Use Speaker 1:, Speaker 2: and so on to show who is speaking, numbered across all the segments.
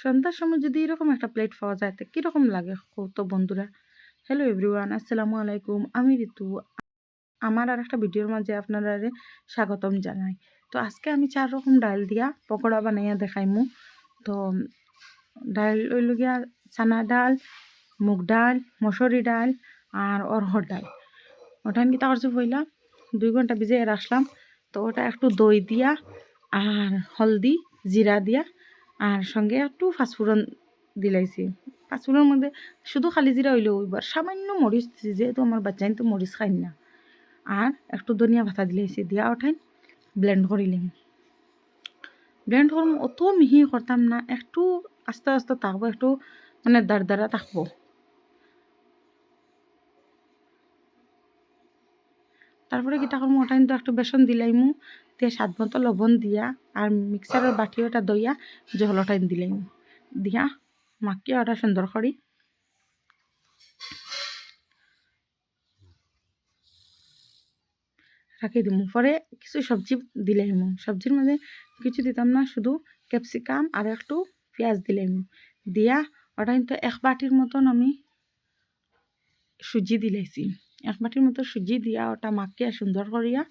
Speaker 1: সন্ধ্যার সময় যদি এরকম একটা প্লেট পাওয়া যায়, তো কীরকম লাগে? তো বন্ধুরা হ্যালো এভরিওয়ান আসসালামু আলাইকুম, আমি ঋতু। আমার আর একটা ভিডিওর মাঝে আপনারা স্বাগতম জানাই। তো আজকে আমি চার রকম ডাল দিয়া পকোড়া বানাইয়া দেখাইমু। তো ডাল ওইল গিয়া চানা ডাল, মুগ ডাল, মসুরি ডাল আর অরহর ডাল। ওটা কি করছি পইলা দুই ঘণ্টা ভিজে রাখলাম। তো ওটা একটু দই দিয়া আর হলদি, জিরা দিয়া আর সঙ্গে একটু ফাঁসফুরন দিলাইছি। ফাঁসফুরনের মধ্যে শুধু খালি জিরা হইলেও এবার সামান্য মরিচ যেহেতু আমার বাচ্চাই তো মরিচ খাই না। আর একটু ধনিয়া ভাতা দিলাইছি, দিয়া ওঠাই ব্লেন্ড করিলাম ব্লেন্ড করম, অত মিহি করতাম না, একটু আস্তে আস্তে থাকব একটু মানে দাঁড় দাঁড়া থাকব তারপরে কি টাকার মোটা কিন্তু একটু বেসন দিলাইমু, দিয়ে স্বাদ মতো লবণ দিয়া, আর মিক্সারের বাটি ওটা দইয়া জলটাই দিলাইমু। দিয়া মাখিয়ে ওটা সুন্দর করি রাখি দিমু। পরে কিছু সবজি দিলাইমু। সবজির মধ্যে কিছু দিতাম না, শুধু ক্যাপসিকাম আর একটু পেঁয়াজ দিলাইমু। দিয়া ওটা কিন্তু এক বাটির মতন আমি সুজি দিলাইছি। এক বাটির মতো সুজি দিয়া ওটা মাখিয়া সুন্দর করিয়া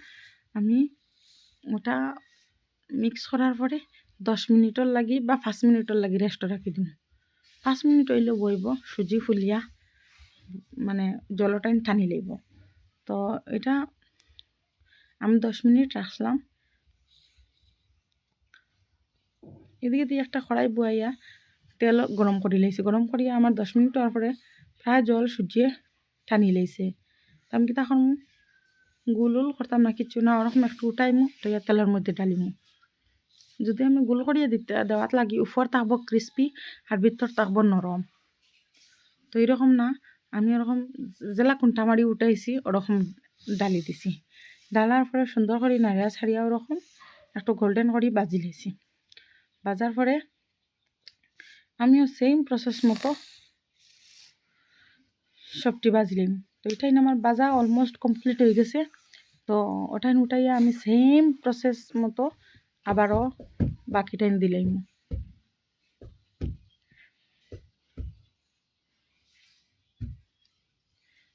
Speaker 1: আমি ওটা মিক্স করার পরে দশ মিনিটর লাগি বা পাঁচ মিনিটর লাগি রেস্ট রাখি দিম। পাঁচ মিনিট হইলেও বইব, সুজি ফুলিয়া মানে জলটাইন টানি লইব। তো এটা আমি দশ মিনিট রাখলাম। এদিকে দিয়ে একটা কড়াই বয়াইয়া তেল গরম করে লাইছি। গরম করিয়া আমার দশ মিনিট হওয়ার পরে প্রায় জল সূর্যে টানি লাইছে। আমি কি তখন গুল উল করতাম না, কিছু না, ওরকম একটু উঠাইমু, উঠাইয়া তেলের মধ্যে ডালিমু যদি আমি গোল করিয়া দিতে, দেওয়াত লাগি, উপর থাকব ক্রিস্পি আর ভিতর থাকব নরম। তো এরকম না, আমি ওরকম জেলা কুন্টা মারি উঠাইছি, ওরকম ডালি দিছি। ডালার পরে সুন্দর করে নাড়িয়া ছাড়িয়া ওরকম একটু গোল্ডেন করে বাজি লাইছি। বাজার পরে আমিও সেম প্রসেস মতো সবটি বাজলিম তো এটাই আমার বাজা অলমোস্ট কমপ্লিট হয়ে গেছে। তো ওটাই উঠাইয়া আমি সেম প্রসেস মতো আবারও বাকিটাই দিলাম।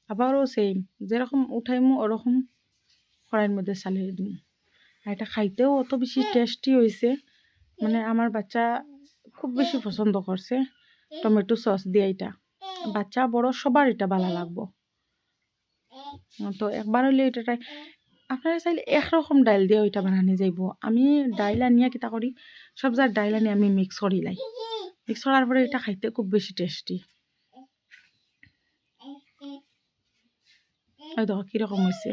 Speaker 1: আবারও সেম যেরকম উঠাইমু ওরকম কড়াইয়ের মধ্যে চালিয়ে দিম। আর এটা খাইতেও অত বেশি টেস্টি হয়েছে মানে আমার বাচ্চা খুব বেশি পছন্দ করছে। টমেটো সস দিয়ে এটা। বাচ্চা বড় সবার এটা ভালো লাগবো। তো একবার হইলে এটা আপনারা চাইলে একরকম ডাইল দিয়ে ওইটা বানানি যাইব। আমি ডাইল আনিয়া কিতা করি, সব যার ডাইল আনি আমি মিক্স করি লাই। মিক্স করার পরে এটা খাইতে খুব বেশি টেস্টি ওই দেখো, কীরকম হয়েছে